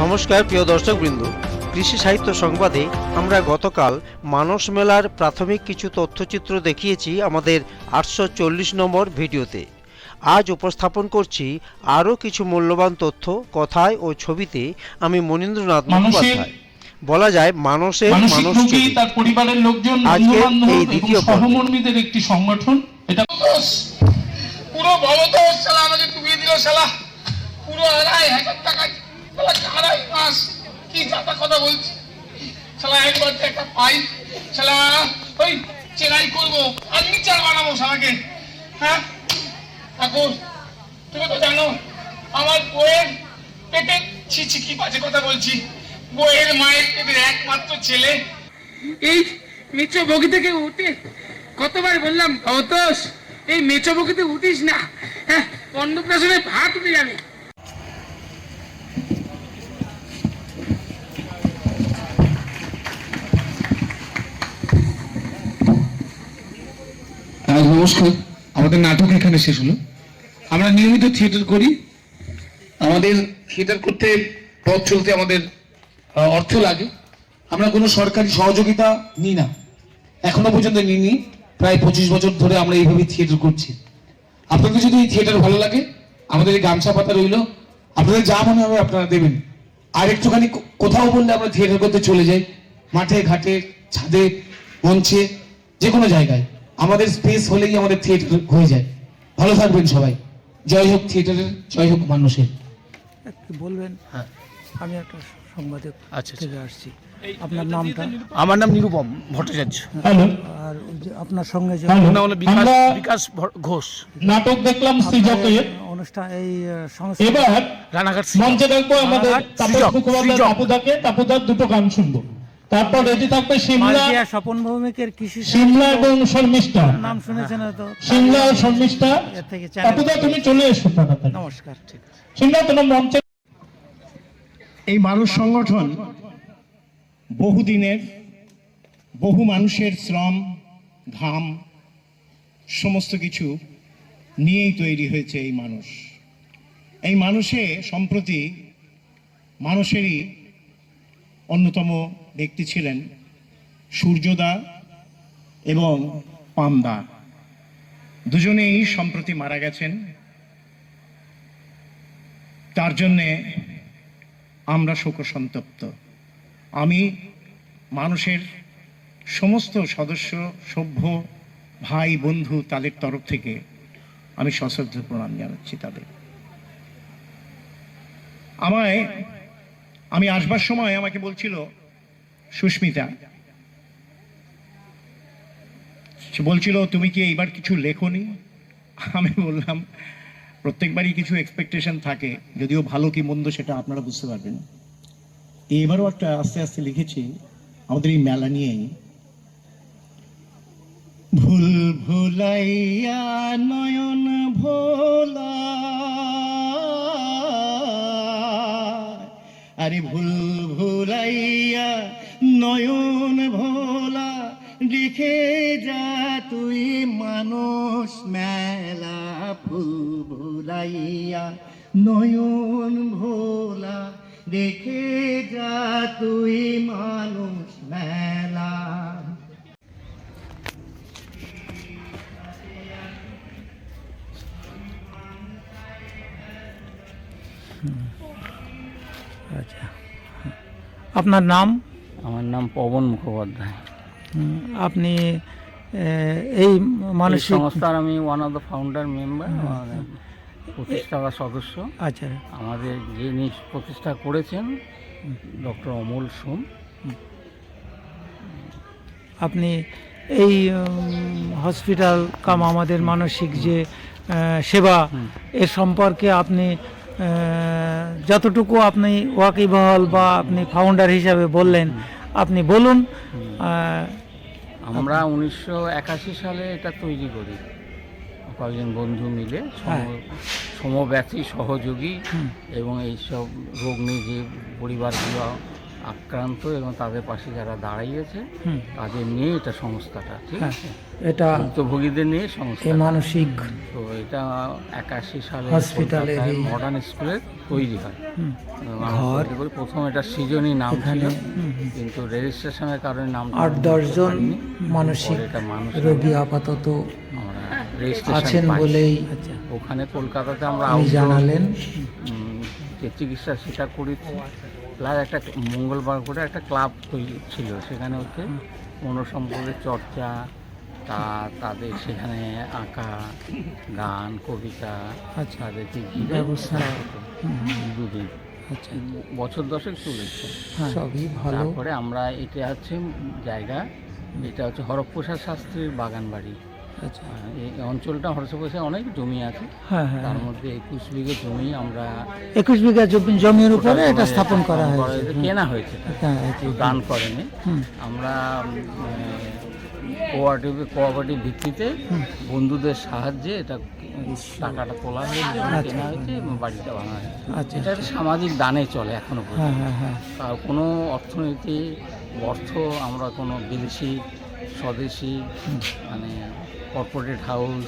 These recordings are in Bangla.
নমস্কার প্রিয় দর্শকবৃন্দ। কৃষি সাহিত্য সংবাদে আমরা গতকাল মানস মেলার প্রাথমিক কিছু তথ্যচিত্র দেখিয়েছি আমাদের আটশো চল্লিশ নম্বর ভিডিওতে। আজ উপস্থাপন করছি আরও কিছু মূল্যবান তথ্য কথায় ও ছবিতে আমি মনীন্দ্রনাথ মানুষের- মুখোপাধ্যায় বলা যায় মানসিক মানুষ তার পরিবারের লোকজন এই দ্বিতীয়। সহমর্মীদের একটি সংগঠন। এটা পুরো শালা আমাকে ডুবিয়ে দিল শালা পুরো আড়াই হাজার টাকা শালা আড়াই মাস কি যাতা কথা বলছি। শালা, একবার তো একটা পাই। শালা, ওই চেরাই করব। ফার্নিচার বানাবো শালাকে। হ্যাঁ? ঠাকুর, তুমি তো জানো, আমার বইয়ের পেটে ছি ছি কি বাজে কথা বলছি। বইয়ের মায়ের পেটের একমাত্র ছেলে। এই মেচো বগি থেকে উঠে, কতবার বললাম অতস এই মেচো বগিতে উঠিস না। হ্যাঁ অন্নপ্রাশনে ভাত উঠে যাবে। নমস্কার। আমাদের নাটক এখানে শেষ হলো। আমরা নিয়মিত থিয়েটার করি। আমাদের থিয়েটার করতে পথ চলতে আমাদের অর্থ লাগে। আমরা কোনো সরকারি সহযোগিতা নিই না। এখনও পর্যন্ত নিইনি। প্রায় পঁচিশ বছর ধরে আমরা এইভাবে থিয়েটার করছি। আপনাদের যদি এই থিয়েটার ভালো লাগে, আমাদের এই গামছা পাতা রইল। আপনাদের যা মনে হবে আপনারা দেবেন। আর একটুখানি কোথাও বললে আমরা থিয়েটার করতে চলে যাই। মাঠে, ঘাটে, ছাদে, মঞ্চে যে কোনো জায়গায়। আমাদের স্পেস হলেই আমাদের থিয়েটার হয়ে যায়। ভালো থাকবেন সবাই। জয় হোক থিয়েটারের জয় হোক মানুষের। একটু বলবেন? হ্যাঁ। আমি একটা সংবাদে আচ্ছা, থেকে আসছি। আপনার নামটা? আমার নাম নিরুপম ভট্টাচার্য। হ্যালো। আর ওই আপনার সঙ্গে যে নাম হলো বিকাশ বিকাশ ঘোষ। নাটক দেখলাম সৃজকের। অনুষ্ঠান এই সংস্থা এবার রানাঘাট মঞ্চে দেখব আমাদের তাপস মুখোপাধ্যায় সৃজক। তাপুদাকে তাপুদার দুটো গান শুনব। তারপর রেডি থাকবে সিমলা স্বপন ভৌমিকের কৃষি সিমলা এবং শর্মিষ্ঠা। নাম শুনেছেন হয়তো। সিমলা ও শর্মিষ্ঠা। তাপুদা তুমি চলে এসো নমস্কার ঠিক সিমলা তোমার মঞ্চে এই মানুষ সংগঠন বহুদিনের বহু মানুষের শ্রম ঘাম সমস্ত কিছু নিয়েই তৈরি হয়েছে এই মানুষ। এই মানুষে সম্প্রতি মানুষেরই অন্যতম ব্যক্তি ছিলেন সূর্যদা এবং পামদা দুজনেই সম্প্রতি মারা গেছেন। তার জন্যে আমরা শোকসন্তপ্ত। আমি মানুষের সমস্ত সদস্য, সভ্য, ভাই, বন্ধু তাদের তরফ থেকে আমি সশ্রদ্ধ প্রণাম জানাচ্ছি তাদের। আমায় আমি আসবার সময় আমাকে বলছিল, সুস্মিতা। সে বলছিল, তুমি কি এইবার কিছু লেখনি? আমি বললাম, প্রত্যেকবারই কিছু এক্সপেকটেশন থাকে, যদিও ভালো কি মন্দ সেটা আপনারা বুঝতে পারবেন। এবারও একটা আস্তে আস্তে লিখেছি, আমাদের এই মেলা নিয়েই, ভুল ভুলাইয়া নয়ন ভোলা আরে ভুল ভুলাইয়া নয়ন ভোলা, লিখে যা তুই মানুষ মেলা ভুল ভুলাইয়া নয়ন ভোলা, দেখে যা তুই মানুষ মেলা। আচ্ছা। আপনার নাম? আমার নাম পবন মুখোপাধ্যায়। আপনি এই মানসিক সংস্থার আমি one of the founder member প্রতিষ্ঠাতা সদস্য। আচ্ছা। আমাদের যিনি প্রতিষ্ঠা করেছেন ডক্টর অমল সোম। আপনি এই হসপিটাল কাম আমাদের মানসিক যে সেবা এর সম্পর্কে আপনি যতটুকু আপনি ওয়াকিবহল বা আপনি ফাউন্ডার হিসাবে বললেন আপনি বলুন আমরা উনিশশো একাশি সালে এটা তৈরি করি। কয়েকজন বন্ধু মিলে সম- সমব্যথী সহযোগী এবং এইসব রোগ নিয়ে যে পরিবারগুলো আক্রান্ত এবং তাদের পাশে যারা দাঁড়িয়েছে হুম। তাদের নিয়ে এটা সংস্থাটা ঠিক হ্যাঁ আছে? এটা ভুক্তভোগীদের নিয়ে সংস্থা মানসিক তো এটা একাশি সালে হসপিটালের মডার্ন স্কুলের তৈরি হয়। করে প্রথম এটা সৃজনী নাম ছিল। কিন্তু রেজিস্ট্রেশনের কারণে নাম আট দশজন মানসিক এটা মানুষ রোগী আপাতত রেজিস্ট্রেশন আছেন বলেই আচ্ছা ওখানে কলকাতাতে আমরা জানালেন। যে চিকিৎসা সেটা করেছি। প্লাস একটা মঙ্গলবার করে একটা ক্লাব তৈরি ছিল। সেখানে হচ্ছে মনোসম্পদের চর্চা তা তাদের সেখানে আঁকা গান কবিতা আচ্ছা। তাদেরকে ব্যবস্থা। দুদিন। আচ্ছা। বছর দশেক চলেছে। হ্যাঁ, সবই ভালো। তারপরে আমরা এটা হচ্ছে জায়গা এটা হচ্ছে হরপ্রসাদ শাস্ত্রীর বাগান বাড়ি আচ্ছা। এই অঞ্চলটা হরপ্রসাদ অনেক জমি আছে। হ্যাঁ হ্যাঁ তার মধ্যে একুশ বিঘে জমি আমরা একুশ বিঘা জমি- জমির উপরে এটা স্থাপন করা হয়েছে। কেনা হয়েছে। হ্যাঁ, কেউ দান করেনি। আমরা কোঅপারেটিভ কোঅপারেটিভ ভিত্তিতে বন্ধুদের সাহায্যে এটা টাকাটা তোলা হয়েছে কেনা হয়েছে এবং বাড়িটা বানানো হয়েছে। আচ্ছা এটা একটা সামাজিক দানে চলে এখনও পর্যন্ত। হ্যাঁ হ্যাঁ হ্যাঁ। আর কোনো অর্থনীতি অর্থ আমরা কোনো বিদেশি স্বদেশি মানে কর্পোরেট হাউস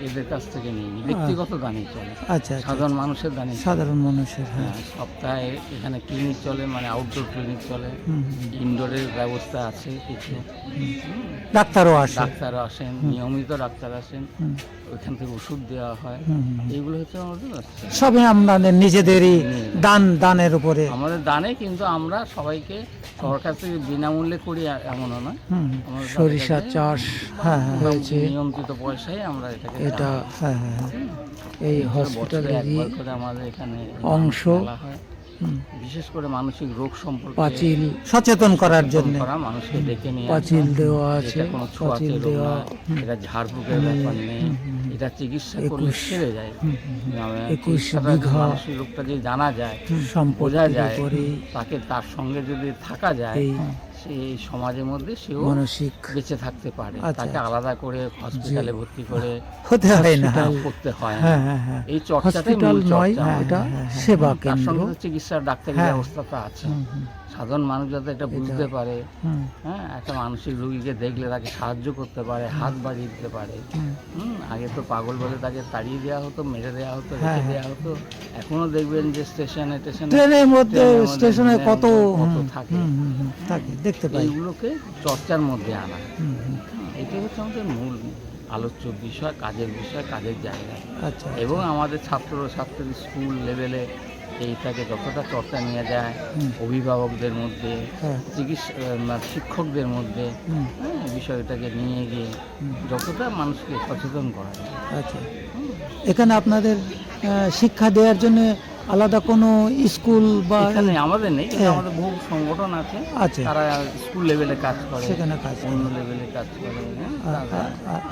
এদের কাছ থেকে নিই। ব্যক্তিগত দানে চলে। আচ্ছা আচ্ছা। সাধারণ মানুষের দানে সাধারণ মানুষের হ্যাঁ। হ্যাঁ, সপ্তাহে এখানে ক্লিনিক চলে মানে আউটডোর ক্লিনিক চলে। ইনডোরের ব্যবস্থা আছে কিছু। ডাক্তারও আসে। ডাক্তার আসেন নিয়মিত ডাক্তার আসেন। ওইখান থেকে ওষুধ দেওয়া হয়। এইগুলো হচ্ছে আমাদের সবই আমাদের নিজেদেরই দান দানের উপরে। আমাদের দানে কিন্তু আমরা সবাইকে সরকার থেকে বিনামূল্যে করি এমনও নয়। সরিষা চাষ হ্যাঁ হ্যাঁ। হয়েছে। নিয়মিত পয়সায় আমরা এটাকে এটা হ্যাঁ হ্যাঁ হ্যাঁ। এই হসপিটালেরই আমাদের এখানে অংশ। বিশেষ করে মানসিক রোগ সম্পর্কে পাঁচিল সচেতন করার জন্য। মানুষকে ডেকে নিয়ে পাঁচিল দেওয়া আছে কোনো পাঁচিল দেওয়া এটা ঝাড়ফুঁকের ব্যাপার নেই। এটা চিকিৎসা করলে সেরে যায়। মানে একুশ বিঘা। মানসিক রোগটা যদি জানা যায় বোঝা যায় তাকে তার সঙ্গে যদি থাকা যায় এই সে সমাজের মধ্যে সেও মানসিক বেঁচে থাকতে পারে। আচ্ছা, তাকে আলাদা করে হসপিটালে ভর্তি করে হতে হয় না। করতে হয় হ্যাঁ হ্যাঁ হ্যাঁ। এই চর্চাটাই মূল চর্চা। এটা সেবা কেন্দ্র। চিকিৎসার ডাক্তারি ব্যবস্থাটা ব্যবস্থা তো আছে। সাধারণ মানুষ যাতে এটা বুঝতে পারে হ্যাঁ একটা মানসিক রুগীকে দেখলে তাকে সাহায্য করতে পারে হাত বাড়িয়ে দিতে পারে। হুম। আগে তো পাগল বলে তাকে তাড়িয়ে দেওয়া হতো মেরে দেওয়া হতো হ্যাঁ, রেখে হ্যাঁ। দেওয়া হতো। এখনও দেখবেন যে স্টেশনে স্টেশনে ট্রেনের মধ্যে স্টেশনে কত থাকে। থাকে দেখতে পাই। এইগুলোকে চর্চার মধ্যে আনা। এটাই হচ্ছে আমাদের মূল আলোচ্য বিষয় কাজের বিষয় কাজের জায়গা। আচ্ছা এবং আমাদের ছাত্র ছাত্রী স্কুল লেভেলে এইটাকে যতটা চর্চা নিয়ে যায় অভিভাবকদের মধ্যে হ্যাঁ। চিকিৎসা শিক্ষকদের মধ্যে হ্যাঁ, বিষয়টাকে নিয়ে গিয়ে যতটা মানুষকে সচেতন করা আচ্ছা। এখানে আপনাদের শিক্ষা দেওয়ার জন্য আলাদা কোনো স্কুল বা এখানে আমাদের নেই হ্যাঁ। আমাদের বহু সংগঠন আছে। আছে তারা স্কুল লেভেলে কাজ করে সেখানে কাজ। অন্য লেভেলে কাজ করে হ্যাঁ,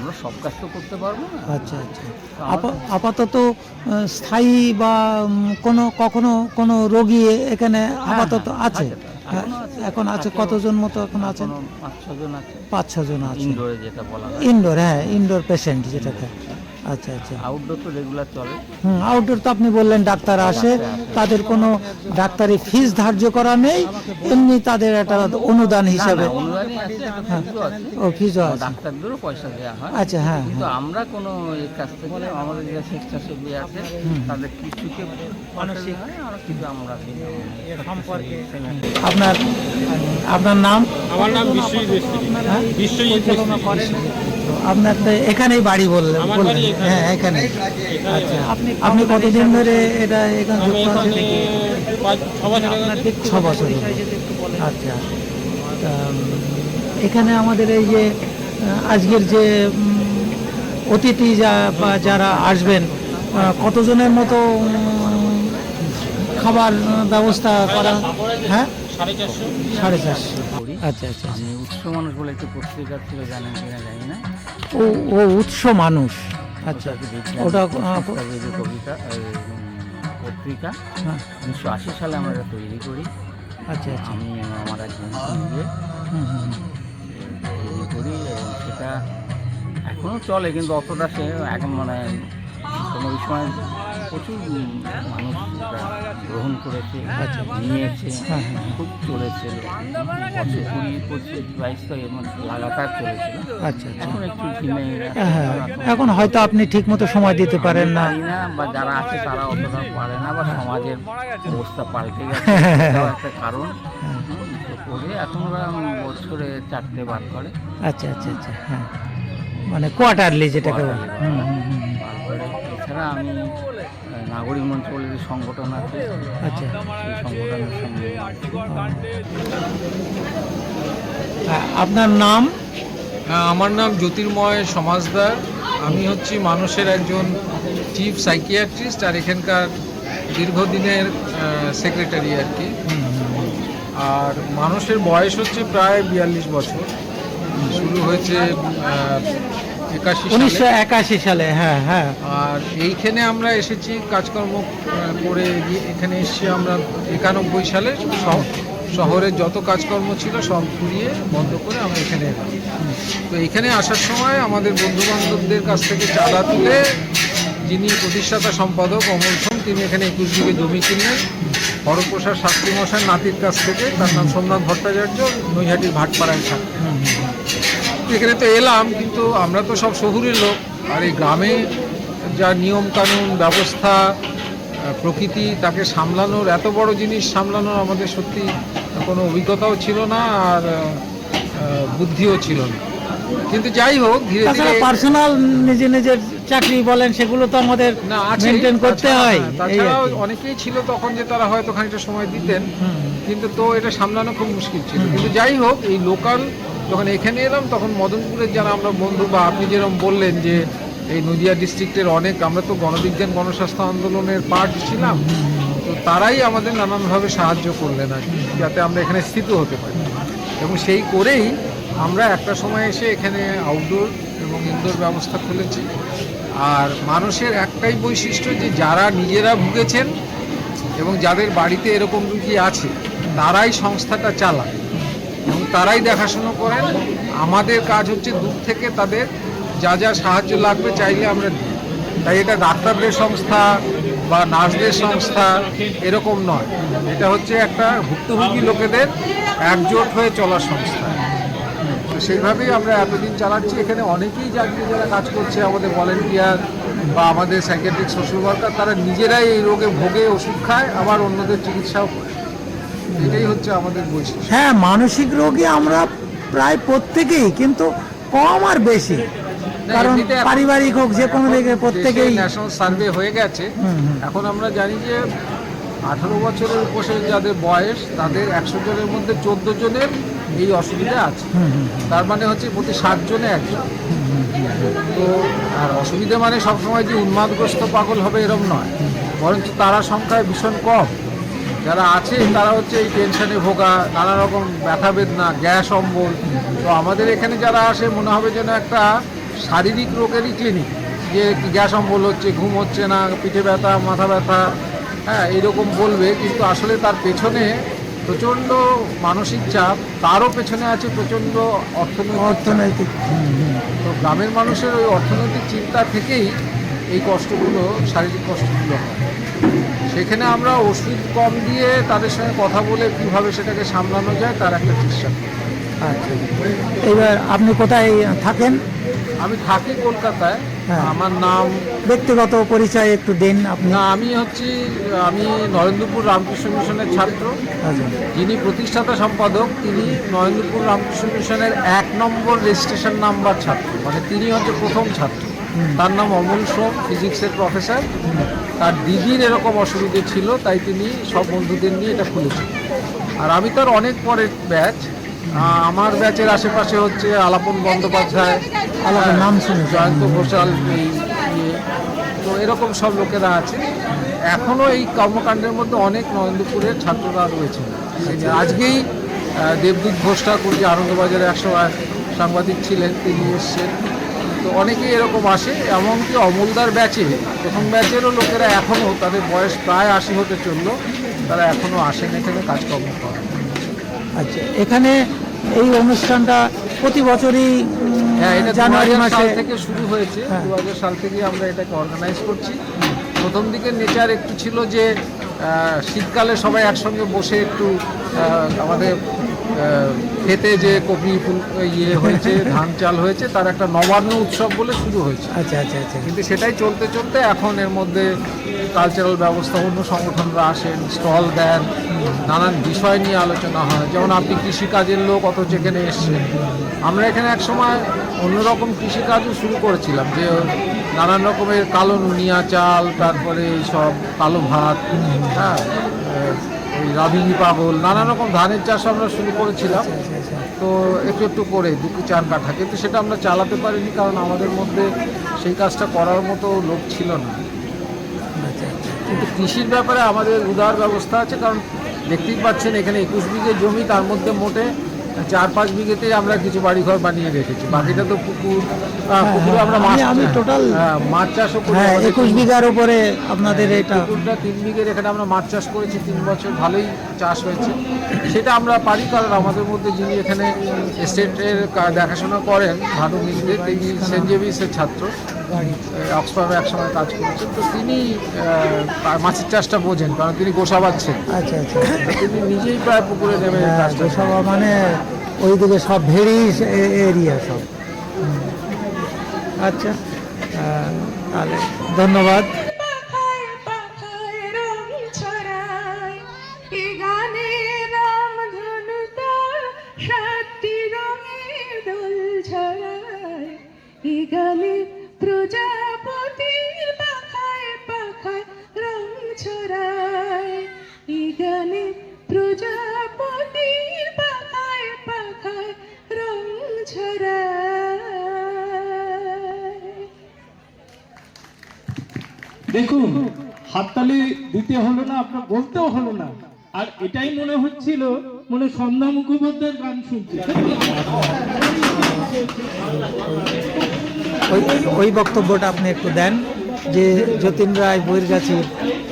আমরা সব কাজ তো করতে পারব না। আচ্ছা আচ্ছা। আপা- আপাতত স্থায়ী বা কোনো কখনো কোনো রোগী এখানে আপাতত হ্যাঁ, আছে? আছে হ্যাঁ, এখনও আছে। এখন আছে কতজন মতো এখন আছেন? পাঁচ ছজন আছে। পাঁচ ছজন আছে। ইনডোরে যেটা বলা হয়। ইনডোর হ্যাঁ ইনডোর পেশেন্ট যেটাকে। আচ্ছা আচ্ছা। আউটডোর তো রেগুলার চলে। হুম আউটডোর তো আপনি বললেন ডাক্তার আসে তাদের কোনো ডাক্তারি ফিস ধার্য করা নেই এমনি তাদের একটা অনুদান হিসাবে। আছে ও ফিজও আছে। ডাক্তারদেরও পয়সা দেওয়া হয়। আচ্ছা হ্যাঁ কিন্তু আমরা কোনো কাছ থেকে আমাদের যে স্বেচ্ছাসেবী আছে তাদের কিছুকে মানসিক হয় আর কিছু আমরা বিনামূল্যে। আপনার আপনার নাম? আমার নাম বিশ্বজিৎ মিস্ত্রি। হ্যাঁ? বিশ্বজিৎ আপনার তো এখানেই বাড়ি বললেন হ্যাঁ এখানে। আচ্ছা। আপনি কতদিন ধরে এটা এখানে যুক্ত আছেন ছ বছর। আচ্ছা। তা, এখানে আমাদের এই যে আজকের যে অতিথি যা বা যারা আসবেন কতজনের মতো খাবার ব্যবস্থা করা? হ্যাঁ? সাড়ে চারশো। সাড়ে চারশো। আচ্ছা আচ্ছা। আমি উৎস মানুষ বলে একটু পত্রিকা ছিল জানেন কিনা জানি না। ও ও উৎস মানুষ। আচ্ছা বিজ্ঞান ওটা কবিতা পত্রিকা হ্যাঁ, উনিশশো আশি সালে আমরা এটা তৈরি করি। আচ্ছা আচ্ছা। আমি আমার একজন সঙ্গে। তৈরি করি এবং সেটা এখনও চলে কিন্তু অতটা সে এখন মানে কোনো সময় প্রচুর মানুষ গ্রহণ করেছে আচ্ছা। নিয়েছে হ্যাঁ, হ্যাঁ। খুব চলেছিল বছর কুড়ি পঁচিশ বাইশ তো এমন লাগাতার চলেছিল। আচ্ছা আচ্ছা। এখন একটু ঝিমে হ্যাঁ এখন হয়তো আপনি ঠিক মতো সময় দিতে পারেন না। বা যারা আছে তারা অতটা পারে না বা সমাজের অবস্থা পাল্টে গেছে। একটা কারণ। করে এখন ওরা বছরে চারটে বার করে। আচ্ছা আচ্ছা আচ্ছা। হ্যাঁ। মানে কোয়ার্টারলি যেটাকে বলে। হুম, হুম, হুম। এছাড়া আমি নাগরিক মঞ্চ বলে যে সংগঠন আছে আচ্ছা। সেই সংগঠনের সঙ্গে হ্যাঁ, আপনার নাম? হ্যাঁ, আমার নাম জ্যোতির্ময় সমাজদার। আমি হচ্ছি মানুষের একজন চিফ সাইকিয়াট্রিস্ট আর এখানকার দীর্ঘদিনের সেক্রেটারি আর কি। আর মানুষের বয়স হচ্ছে প্রায় বিয়াল্লিশ বছর। শুরু হয়েছে উনিশশো সালে। একাশি সালে হ্যাঁ হ্যাঁ। আর এইখানে আমরা এসেছি কাজকর্ম করে এখানে এসেছি আমরা একানব্বই সালে। শহ- শহরের যত কাজকর্ম ছিল সব ঘুরিয়ে বন্ধ করে আমরা এখানে এলাম। তো এখানে আসার সময় আমাদের বন্ধু বান্ধবদের কাছ থেকে চাঁদা তুলে যিনি প্রতিষ্ঠাতা সম্পাদক অমল সোম তিনি এখানে একুশ দিকে জমি কিনলেন। হরপ্রসাদ শাস্ত্রী মশাই নাতির কাছ থেকে তার নাম সোমনাথ ভট্টাচার্য নৈহাটির ভাটপাড়ায় থাকে এখানে তো এলাম কিন্তু আমরা তো সব শহুরের লোক। আর এই গ্রামে যা নিয়মকানুন ব্যবস্থা প্রকৃতি তাকে সামলানোর এত বড় জিনিস সামলানোর আমাদের সত্যি কোনো অভিজ্ঞতাও ছিল না আর বুদ্ধিও ছিল না। কিন্তু যাই হোক ধীরে ধীরে পার্সোনাল নিজে নিজের চাকরি বলেন সেগুলো তো আমাদের মেনটেন করতে হয়। হ্যাঁ, তাছাড়াও অনেকেই ছিল তখন যে তারা হয়তো খানিকটা সময় দিতেন কিন্তু তো এটা সামলানো খুব মুশকিল ছিল। কিন্তু যাই হোক এই লোকাল যখন এখানে এলাম তখন মদনপুরের যারা আমরা বন্ধু বা আপনি যেরকম বললেন যে এই নদিয়া ডিস্ট্রিক্টের অনেক আমরা তো গণবিজ্ঞান গণস্বাস্থ্য আন্দোলনের পার্ট ছিলাম তো তারাই আমাদের নানানভাবে সাহায্য করলেন আর কি, যাতে আমরা এখানে স্থিত হতে পারি। এবং সেই করেই আমরা একটা সময় এসে এখানে আউটডোর এবং ইনডোর ব্যবস্থা খুলেছি। আর মানুষের একটাই বৈশিষ্ট্য যে যারা নিজেরা ভুগেছেন এবং যাদের বাড়িতে এরকম রুগী আছে তারাই সংস্থাটা চালায়। এবং তারাই দেখাশুনো করেন। আমাদের কাজ হচ্ছে দূর থেকে তাদের যা যা সাহায্য লাগবে চাইলে আমরা দিই তাই এটা ডাক্তারদের সংস্থা বা নার্সদের সংস্থা এরকম নয়। এটা হচ্ছে একটা ভুক্তভোগী লোকেদের একজোট হয়ে চলার সংস্থা। সেইভাবেই আমরা এতদিন চালাচ্ছি। এখানে অনেকেই যাকে যারা কাজ করছে, আমাদের ভলেন্টিয়ার বা আমাদের সাইকেট্রিক সোশ্যাল ওয়ার্কার তারা নিজেরাই এই রোগে ভোগে ওষুধ খায়, আবার অন্যদের চিকিৎসাও করে। এটাই হচ্ছে আমাদের বৈশিষ্ট্য। হ্যাঁ মানসিক রোগী আমরা প্রায় প্রত্যেকেই কিন্তু কম আর বেশি। কারণ পারিবারিক হোক যে কোনো দিকে প্রত্যেকেই ন্যাশনাল সার্ভে হয়ে গেছে। এখন আমরা জানি যে আঠারো বছরের উপরে যাদের বয়স তাদের একশো জনের মধ্যে চোদ্দ জনের এই অসুবিধা আছে। তার মানে হচ্ছে প্রতি ষাট জনে একজন। তো আর অসুবিধা মানে সবসময় যে উন্মাদগ্রস্ত পাগল হবে এরম নয়। বরঞ্চ তারা সংখ্যায় ভীষণ কম। যারা আছে তারা হচ্ছে এই টেনশনে ভোগা নানা রকম ব্যথা বেদনা গ্যাস অম্বল। তো আমাদের এখানে যারা আসে মনে হবে যেন একটা শারীরিক রোগেরই ক্লিনিক যে গ্যাস অম্বল হচ্ছে ঘুম হচ্ছে না পিঠে ব্যথা মাথা ব্যথা হ্যাঁ এইরকম বলবে কিন্তু আসলে তার পেছনে প্রচণ্ড মানসিক চাপ তারও পেছনে আছে প্রচণ্ড অর্থনৈতিক অর্থনৈতিক। তো গ্রামের মানুষের ওই অর্থনৈতিক চিন্তা থেকেই এই কষ্টগুলো শারীরিক কষ্টগুলো হয়। সেখানে আমরা ওষুধ কম দিয়ে তাদের সঙ্গে কথা বলে কীভাবে সেটাকে সামলানো যায় তার একটা চেষ্টা আচ্ছা। এবার আপনি কোথায় থাকেন? আমি থাকি কলকাতায়। হ্যাঁ। আমার নাম ব্যক্তিগত পরিচয় একটু দিন আপনি। না আমি হচ্ছি আমি নরেন্দ্রপুর রামকৃষ্ণ মিশনের ছাত্র। আচ্ছা। যিনি প্রতিষ্ঠাতা সম্পাদক তিনি নরেন্দ্রপুর রামকৃষ্ণ মিশনের এক নম্বর রেজিস্ট্রেশন নাম্বার ছাত্র। মানে তিনি হচ্ছে প্রথম ছাত্র। তার নাম অমল সোম ফিজিক্সের প্রফেসর। তার দিদির এরকম অসুবিধে ছিল তাই তিনি সব বন্ধুদের নিয়ে এটা খুলেছেন। আর আমি তার অনেক পরের ব্যাচ। আমার ব্যাচের আশেপাশে হচ্ছে আলাপন বন্দ্যোপাধ্যায় আলাপন নাম শুনেছি। জয়ন্ত ঘোষাল এই ইয়ে। তো এরকম সব লোকেরা আছে। এখনও এই কর্মকাণ্ডের মধ্যে অনেক নরেন্দ্রপুরের ছাত্ররা রয়েছে। আজকেই আহ, দেবদূত ঘোষ ঠাকুর যে আনন্দবাজারে একশো সাংবাদিক ছিলেন তিনি এসছেন। তো অনেকেই এরকম আসে এমনকি অমলদার ব্যাচে প্রথম ব্যাচেরও লোকেরা এখনও তাদের বয়স প্রায় আশি হতে চলল তারা এখনও আসেন এখানে কাজকর্ম করেন আচ্ছা এখানে এই অনুষ্ঠানটা প্রতি বছরই হ্যাঁ এটা জানুয়ারি মাসে থেকে শুরু হয়েছে। হ্যাঁ। দু সাল থেকে আমরা এটাকে অর্গানাইজ করছি। প্রথম দিকে নেচার একটু ছিল যে শীতকালে সবাই একসঙ্গে বসে একটু আমাদের খেতে যে কপি ফুল ইয়ে হয়েছে ধান চাল হয়েছে তার একটা নবান্ন উৎসব বলে শুরু হয়েছে। আচ্ছা আচ্ছা আচ্ছা। কিন্তু সেটাই চলতে চলতে এখন এর মধ্যে কালচারাল ব্যবস্থা অন্য সংগঠনরা আসেন স্টল দেন নানান বিষয় নিয়ে আলোচনা হয়। যেমন আপনি কৃষিকাজের লোক অথচ এখানে এসছেন। আমরা এখানে এক সময় অন্যরকম কৃষিকাজও শুরু করেছিলাম যে নানান রকমের কালো নুনিয়া চাল, তারপরে সব কালো ভাত হ্যাঁ এই রাবিনি পাগল নানা রকম ধানের চাষ আমরা শুরু করেছিলাম। তো একটু একটু করে দুটো চার কাঠা। কিন্তু সেটা আমরা চালাতে পারিনি কারণ আমাদের মধ্যে সেই কাজটা করার মতো লোক ছিল না। কিন্তু কৃষির ব্যাপারে আমাদের উদার ব্যবস্থা আছে, কারণ দেখতেই পাচ্ছেন এখানে একুশ বিঘে জমি, তার মধ্যে মোটে চার পাঁচ বিঘেতে আমরা কিছু বাড়িঘর বানিয়ে রেখেছি। বাকিটা তো পুকুর আহ, পুকুরে আমরা মাছ আমি- আমি total- হ্যাঁ, মাছ চাষও করি হ্যাঁ একুশ বিঘার উপরে আপনাদের এটা পুকুরটা তিন বিঘের এখানে আমরা মাছ চাষ করেছি তিন বছর ভালোই চাষ হয়েছে। সেটা আমরা পারি কারণ আমাদের মধ্যে যিনি এখানে এস্টেটের দেখাশোনা করেন ভানু মিত্রে তিনি সেন্ট জেভিসের ছাত্র। অক্সফার্মে একসময় কাজ করেছেন তো তিনি মাছের চাষটা বোঝেন কারণ তিনি গোসা পাচ্ছেন আচ্ছা আচ্ছা। তিনি নিজেই প্রায় পুকুরে নেমে গোসাবা মানে ওই মানে ওইদিকে সব ভেরি এরিয়া সব। আচ্ছা তাহলে ধন্যবাদ। হাততালি দিতে হলো না আপনার বলতেও হলো না। আর এটাই মনে হচ্ছিল মনে সন্ধ্যা মুখোপাধ্যায়ের গান শুনছি ওই ওই বক্তব্যটা আপনি একটু দেন যে যতীন রায় বৈরগাছির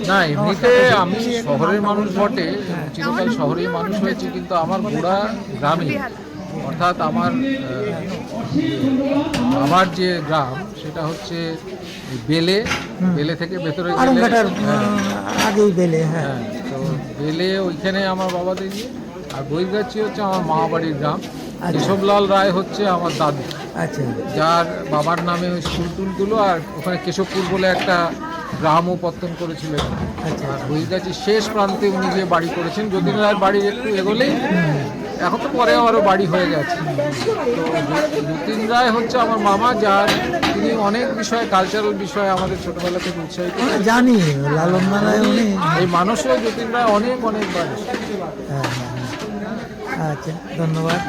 না এমনিতে আমি শহরের মানুষ বটে চিরকাল শহরের মানুষ হয়েছি কিন্তু আমার গোড়া গ্রামে অর্থাৎ আমার আমার যে গ্রাম সেটা হচ্ছে বেলে বেলে থেকে ভেতরে হ্যাঁ, আগেই বেলে হ্যাঁ। হ্যাঁ, তো বেলে ওইখানে আমার বাবা গিয়ে আর বইগাছি হচ্ছে আমার মা বাড়ির গ্রাম কেশবলাল রায় হচ্ছে আমার দাদু। আচ্ছা। যার বাবার নামে ওই স্কুল টুলগুলো আর ওখানে কেশবপুর বলে একটা গ্রামও পত্তন করেছিলেন আচ্ছা। আর শেষ প্রান্তে উনি যে বাড়ি করেছেন যতীন রায়ের বাড়ির একটু এগোলেই এখন তো পরে আরও বাড়ি হয়ে গেছে। তো যতীন রায় হচ্ছে আমার মামা যার তিনি অনেক বিষয়ে কালচারাল বিষয়ে আমাদের ছোটবেলা থেকে উৎসাহিত জানি লালন মেলায় উনি। এই মানুষও যতীন রায় অনেক অনেক বাড়ি হ্যাঁ, হ্যাঁ, হ্যাঁ। আচ্ছা ধন্যবাদ।